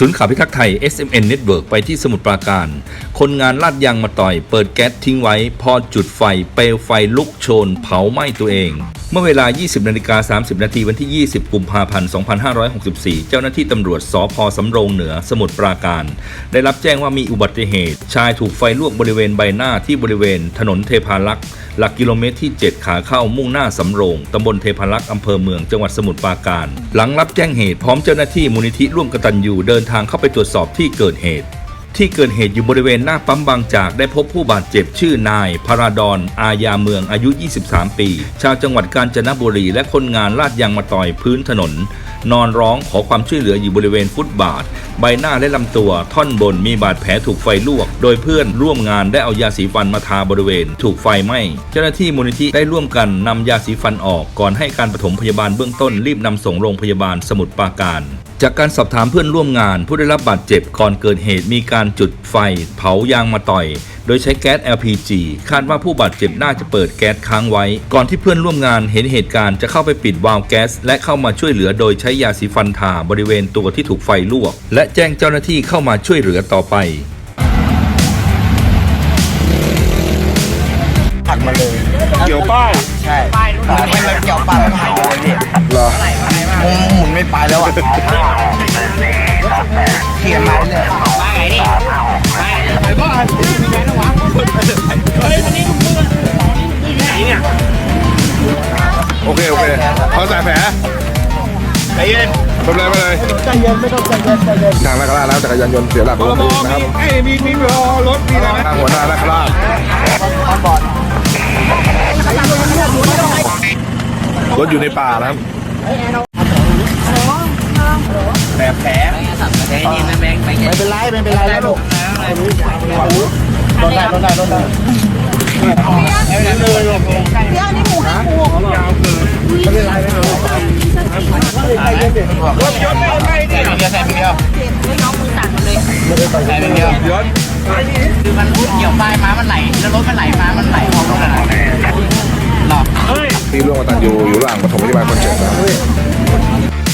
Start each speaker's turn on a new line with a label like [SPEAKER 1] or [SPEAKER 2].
[SPEAKER 1] ศูนย์ข่าวพิทักษ์ไทย SMN Network ไปที่สมุทรปราการ คนงานลาดยางมาต่อย เปิดแก๊สทิ้งไว้ พอจุดไฟ เปลวไฟลุกโชน เผาไหม้ตัวเองเมื่อเวลา 20นาฬิกา30 นาทีวันที่ 20 กุมภาพันธ์ 2564 เจ้าหน้าที่ตำรวจสพสำโรงเหนือ สมุทรปราการ ได้รับแจ้งว่ามีอุบัติเหตุ ชายถูกไฟลวกบริเวณใบหน้าที่บริเวณ ถนนเทพารักษ์ หลักกิโลเมตรที่ 7 ขาเข้ามุ่งหน้าสำโรงตำบลเทพารักษ์อำเภอเมือง จังหวัดสมุทรปราการ หลังรับแจ้งเหตุพร้อมเจ้าหน้าที่มูลนิธิร่วมกตัญญูเดินทางเข้าไปตรวจสอบที่เกิดเหตุ ที่เกิดเหตุอยู่บริเวณหน้าปั๊มบางจากได้พบผู้บาดเจ็บชื่อนายพาราดอนอาญาเมืองอายุ 23 ปี ชาวจังหวัดกาญจนบุรี และคนงานลาดยางมาต่อยพื้นถนน นอนร้องขอความช่วยเหลืออยู่บริเวณฟุตบาท ใบหน้าและลำตัวท่อนบนมีบาดแผลถูกไฟลวก โดยเพื่อนร่วมงานได้เอายาสีฟันมาทาบริเวณ ถูกไฟไหม้เจ้าหน้าที่มูลนิธิได้ร่วมกันนำยาสีฟันออกก่อนให้การปฐมพยาบาลเบื้องต้นรีบนำส่งโรงพยาบาลสมุทรปราการ จากการสอบถามเพื่อนร่วมงาน ผู้ได้รับบาดเจ็บก่อนเกิดเหตุมีการจุดไฟ เผายางมาต่อย โดยใช้แก๊ส LPG คาดว่าผู้บาดเจ็บน่าจะเปิดแก๊สค้างไว้ ก่อนที่เพื่อนร่วมงานเห็นเหตุการณ์จะเข้าไปปิดวาล์วแก๊ส และเข้ามาช่วยเหลือโดยใช้ยาสีฟันทาบริเวณตัวที่ถูกไฟลวก และแจ้งเจ้าหน้าที่เข้ามาช่วยเหลือต่อไป
[SPEAKER 2] เกี่
[SPEAKER 3] ยวป้าย
[SPEAKER 2] ใช่ไม่เลยเกี่ยวปากมันหายเลยพี่
[SPEAKER 3] เหรอ
[SPEAKER 2] มุมหมุนไม่ไปแล้วอะเขี่ยมาเลย
[SPEAKER 3] โอเคโอเคเขาใส่แผล
[SPEAKER 2] ใจเย็น
[SPEAKER 3] ทำอะไรมาเลย
[SPEAKER 2] ใจเย็นไม่ต้องใจเย็นใจเย็น
[SPEAKER 3] ทางนักล่าแล้วจักรยานยนต์เสียหลักลงพื้นนะครับ
[SPEAKER 4] ไอ้มีมีรอรถมีอะไรนะ
[SPEAKER 3] ทางหัวหน้านักล่า รถอยู่ในป่านะครับ
[SPEAKER 2] แบบแผลไม่เป็นไรไม่เป็นไรแล้วลูกโดนได้โดนได้โดนได้
[SPEAKER 5] เดี๋ยวนี่หมูให้หมู
[SPEAKER 2] ไม่เป็นไรไม่เป็นไรใจเย็นดิ
[SPEAKER 4] รถยนต์ไม่ไม่
[SPEAKER 2] ใส่เดียวใส่เดียว
[SPEAKER 5] เจ็บด้วยน้องมือสั่นหมดเลย
[SPEAKER 2] ไม่ได้ใส่เดียว
[SPEAKER 4] ยน
[SPEAKER 6] คือมันเกี่ยวป้ายมามันไหลแล้วรถมันไหลมามันไหลออกรถอะไรหรอ
[SPEAKER 3] ที่ร่วมกตันอยู่อยู่หลังปฐมพยาบาลคนเจ็บนะ